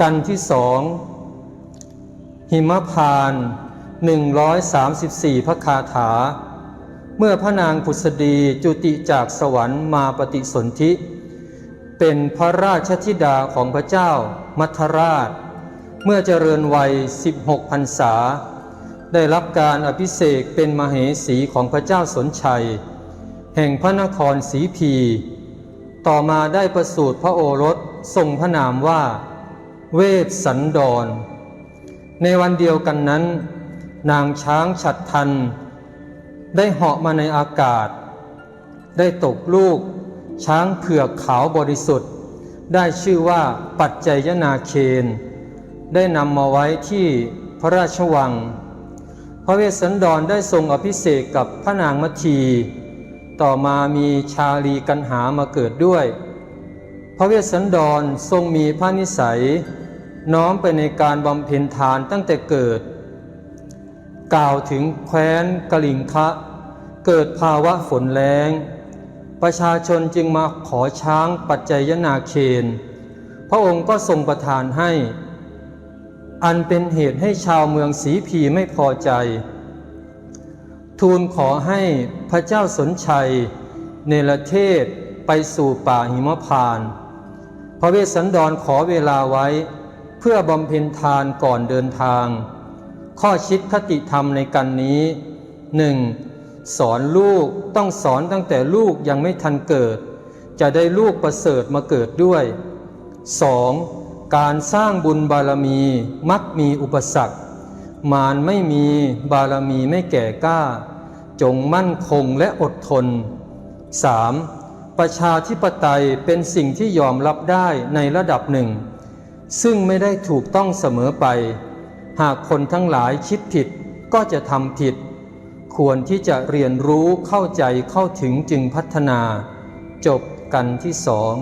กันที่สองหิมพานต์134พระคาถา เมื่อพระนางผุษดีจุติจากสวรรค์มาปฏิสนธิ เป็นพระราชธิดาของพระเจ้ามัทราช เมื่อเจริญวัย 16พรรษา ได้รับการอภิเษกเป็นมเหสีของพระเจ้าสนชัย แห่งพระนครสีพี ต่อมาได้ประสูติพระโอรสทรงพระนามว่า เวสสันดร ในวันเดียวกันนั้น นางช้างฉัดทัน ได้เหาะมาในอากาศ ได้ตกลูก ช้างเผือกขาวบริสุทธิ์ ได้ชื่อว่าปัจจยนาเคน ได้นำมาไว้ที่พระราชวัง พระเวสสันดรได้ทรงอภิเษกกับพระนางมัททีต่อมามีชาลีกันหามาเกิดด้วย พระเวสสันดรทรงมีพระนิสัย น้อมไปในการบำเพ็ญทานตั้งแต่เกิด กล่าวถึงแคว้นกลิงคะ เกิดภาวะฝนแรงประชาชนจึงมาขอช้างปัจจัยนาเคนพระองค์ก็ทรงประทานให้ อันเป็นเหตุให้ชาวเมืองสีพีไม่พอใจ ทูลขอให้พระเจ้าสนชัย เนรเทศไปสู่ป่าหิมพาน พระเวสสันดรขอเวลาไว้ พื่อบำเพ็ญทานก่อนเดินทาง ข้อคิดคติธรรมในกันนี้หนึ่งสอนลูกต้องสอนตั้งแต่ลูกยังไม่ทันเกิด จะได้ลูกประเสริฐมาเกิดด้วย 2. การสร้างบุญบารมีมักมีอุปสรรค มารไม่มีบารมีไม่แก่กล้า จงมั่นคงและอดทน 3. ประชาธิปไตยเป็นสิ่งที่ยอมรับได้ในระดับหนึ่ง ซึ่งไม่ได้ถูกต้องเสมอไป หากคนทั้งหลายคิดผิดก็จะทำผิด ควรที่จะเรียนรู้เข้าใจเข้าถึงจึงพัฒนา จบกันที่สอง